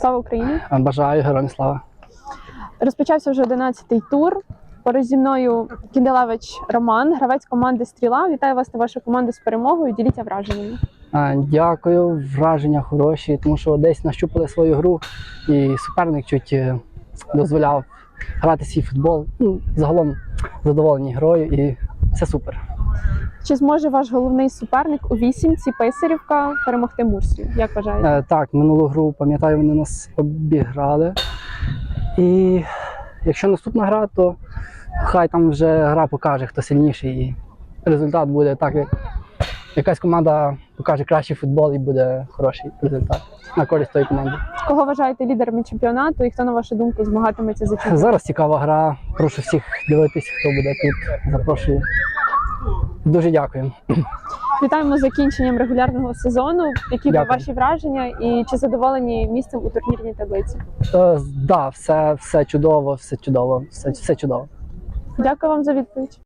Слава Україні! Бажаю героям слава. Розпочався вже 11-й тур. Поруч зі мною Кінделевич Роман, гравець команди Стріла. Вітаю вас та вашу команду з перемогою. Діліться враженнями. Дякую, враження хороші, тому що десь нащупали свою гру, і суперник чуть е, дозволяв грати свій футбол. Ну, загалом задоволені грою і все супер. Чи зможе ваш головний суперник у вісімці Писарівка перемогти Мурсію? Як вважаєте? Е, Так, минулу гру, пам'ятаю, вони нас обіграли. І якщо наступна гра, то хай там вже гра покаже, хто сильніший, і результат буде так, як якась команда покаже кращий футбол і буде хороший результат на користь тої команди. Кого вважаєте лідерами чемпіонату і хто, на вашу думку, змагатиметься за чемпіонат? Зараз цікава гра. Прошу всіх дивитись, хто буде тут. Запрошую. Дуже дякую. Вітаємо з закінченням регулярного сезону. Які Дякую. ваші враження і чи задоволені місцем у турнірній таблиці? Так, да, все, все чудово, все чудово, все, все чудово. Дякую вам за відповідь.